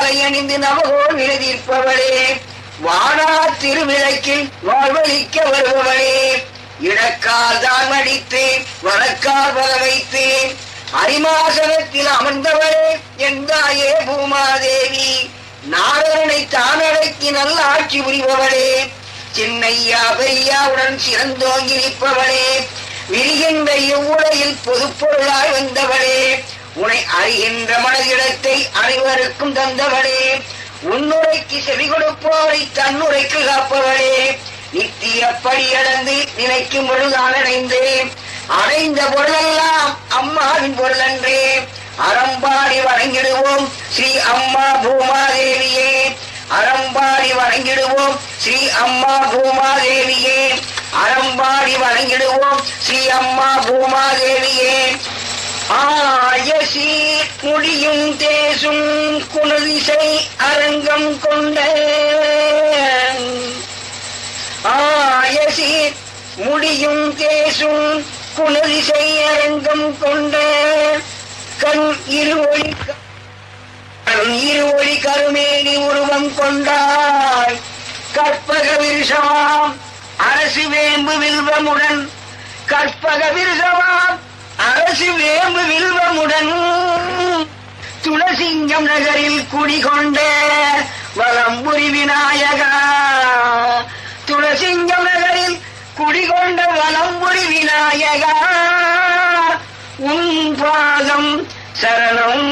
மாலை அணிந்து நவகோள் விருதிப்பவளே வானா திருவிளக்கில் வாழ்வழிக்க வருபவளே. இடக்கால் தான் அடித்து வழக்கால் வர வைத்து அரிமாசனத்தில் அமர்ந்தவளே எந்தாயே பூமாதேவி. நாராயணை தான் அடக்கி நல்ல ஆட்சி புரிபவளே. சின்னையா பெரியாவுடன் சிறந்தோங்கி நிற்பவளே விரிகின்ற இவ்வுலகில் பொதுப்பொருளாய் வந்தவளே. உனை அறிகின்ற மனதிடத்தை அனைவருக்கும் தந்தவளே. உன்னுரைக்கு செவி கொடுப்போரை தன்னுரைக்கு காப்பவளே. நித்திய படியடந்து நினைக்கும் பொழுதான் அடைந்தேன். அடைந்த பொருளெல்லாம் அம்மாவின் பொருளன்றே. அறம்பாடி வணங்கிடுவோம் ஸ்ரீ அம்மா பூமாதேவியே. அறம்பாடி வணங்கிடுவோம் ஸ்ரீ அம்மா பூமாதேவியே. அறம்பாடி வணங்கிடுவோம் ஸ்ரீ அம்மா பூமாதேவியே. ஆயசி முடியும் தேசும் குணதிசை அரங்கம் கொண்ட ஆயசி முடியும் தேசும் குணதிசை அரங்கம் கொண்ட கண் இருவழி இருவழி கருமேனி உருவம் கொண்டாய். கற்பக விருஷமாம் அரசு வேம்பு வில்வமுடன் கற்பக விருஷமாம் அரசு வேம்பு வில்வமுடன் துளசிங்கம் நகரில் குடிகொண்ட வலம்புரி விநாயகா. துளசிங்கம் நகரில் குடிகொண்ட வலம்புரி விநாயகா. உன் பாதம் சரணம்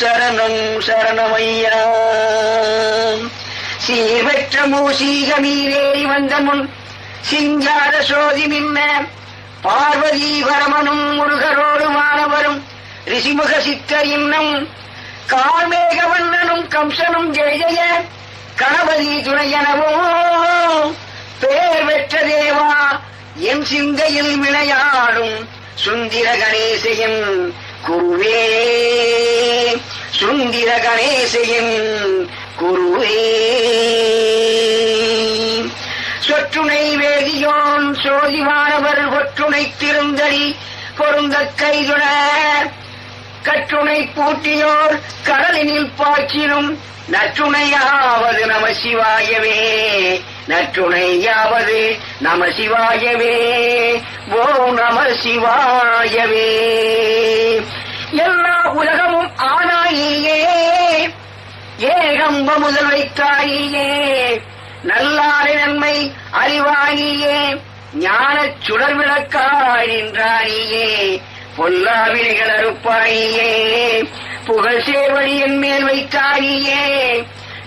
சரணம் சரணமையா. சீர்பெற்ற மூசீக மீறேறி வந்த முன் சிங்கார சோதி மின்ன பார்வதி பரமனும் ரிஷிமுக சித்தர் இன்னும் கார்மேகவண்ணனும் கம்சனும் ஜெய கணபதி துணையனவும் பேர் பெற்ற தேவா என் சிந்தையில் விளையாடும் சுந்திர கணேசையன் குருவே. சுந்திர கணேசையன் குருவே. சொற்றுணை வேதியோன் சோதிவானவர் ஒற்றுணை திருந்தடி பொருந்த கைதுட கற்றுணை பூட்டியோர் கடலினில் பாய்ச்சினும் நற்றுணையாவது நம சிவாயவே நற்றுணையாவது நம சிவாயவே ஓ நம சிவாயவே. எல்லா உலகமும் ஆனாயே ஏகம்ப முதல் வைத்தாயே நல்லாரை நன்மை அறிவாயியே ஞான சுடர் விளக்காய் நின்றாயே பொல்லாவினைகள் அறுப்பாயே புகழ் சேவடி மேல் வைத்தாயே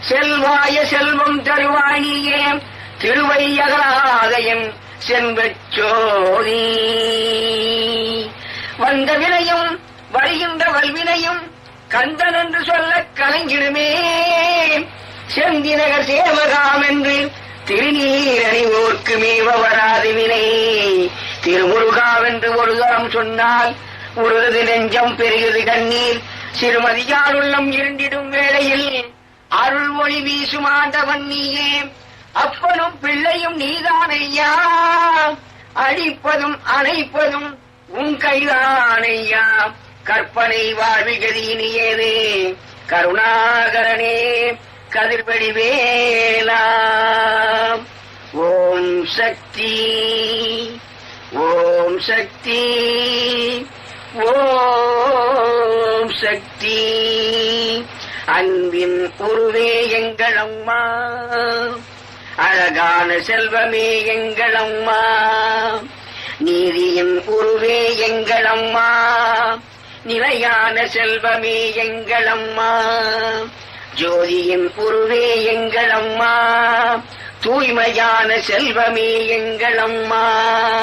செல்வாய செல்வம் தருவாயே திருவையகலாதயம் செல்வச் சோதி வந்த வினையும் வருகின்ற வல்வினையும் கந்தன் என்று சொல்ல கலங்கிடுமே செந்திநகர் சேவகாம் என்று திருநீர் அணிவோர்க்கு மீவ வராது வினை. திருமுருகாவென்று ஒரு தரம் சொன்னால் உருது நெஞ்சம் பெருகுது கண்ணீர். சிறுமதியால் உள்ளம் இருண்டிடும் வேளையில் அருள் ஒளி வீசும் ஆண்டவன் நீயே. அப்பனும் பிள்ளையும் நீதான் ஐயா அழிப்பதும் அணைப்பதும் உன் கைதான் ஐயா கற்பனை வாழ்விகதீனியேதே கருணாகரனே கதிர்படி வேலா ஓம் சக்தி. ஓம் சக்தி ஓம் சக்தி. அன்பின் உருவே எங்கள் அம்மா அழகான செல்வமே எங்கள் அம்மா. நீதியின் உருவே எங்கள் அம்மா நிலையான செல்வமே எங்கள் அம்மா. ஜோதியின் உருவே எங்கள் அம்மா தூய்மையான செல்வமே எங்கள் அம்மா.